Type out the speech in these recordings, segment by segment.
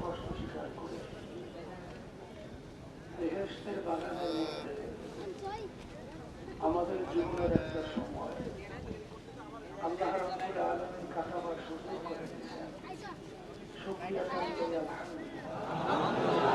কষ্ট স্বীকার করে মধ্যে আমাদের জীবনের একটা সময়। আল্লাহ রব্বুল সুযোগ করে দিয়েছেন। শুক্রিয়া করি আলহামদুলিল্লাহ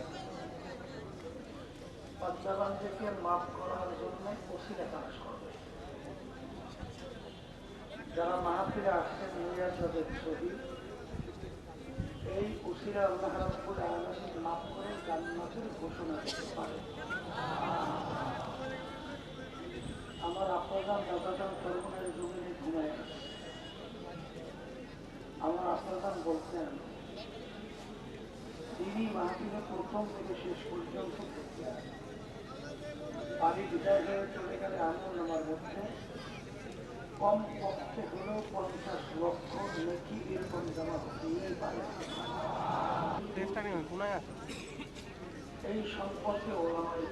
বান্দাবান্দিকে মাফ করার জন্য ওসিলা তালাশ করবে যারা মাহফিলে আসছেন নিয়াজ যাদের ছবি, এই উসিরা আল্লাহ রাব্বুল আলামিন করে জান্নাতের আমার আপনার দাদাদান তরুণের জমিনে ঘুমায় আমার আপনার বলতেন তিনি মাহফিলে প্রথম থেকে শেষ পর্যন্ত বাড়ি বিদায় হয়ে চলে গেলে আমল আমার মধ্যে। কম পক্ষে হলেও পঞ্চাশ লক্ষ নাকি এরকম জমা হতেই পারে এই সম্পর্কে ওলামাই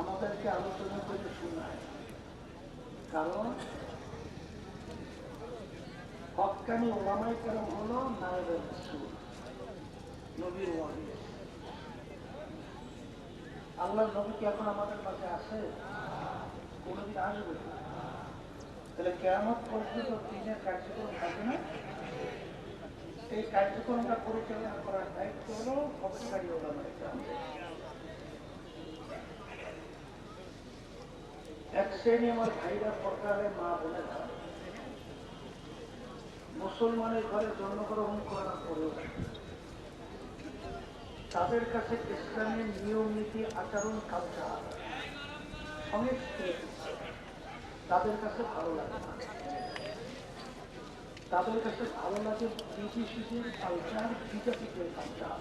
আমাদেরকে আলোচনা করে শোনায়। কারণ হকানি ওলামাই কেরম হলো নায়বের রাসূল, নবীর ওয়াহিদ কি এখন আমাদের আসবে? তাহলে পর্যন্ত দিনের থাকে না? কার্যক্রমটা পরিচালনা করার দায়িত্ব হলো এক আমার ভাইরা মা মুসলমানের ঘরে জন্মগ্রহণ করার পরেও তাদের কাছে ইসলামের নিয়ম, নীতি, আচরণ কালচার সংস্কৃতি তাদের কাছে ভালো লাগে না। তাদের কাছে ভালো লাগে কালচার বিদেশিদের কালচার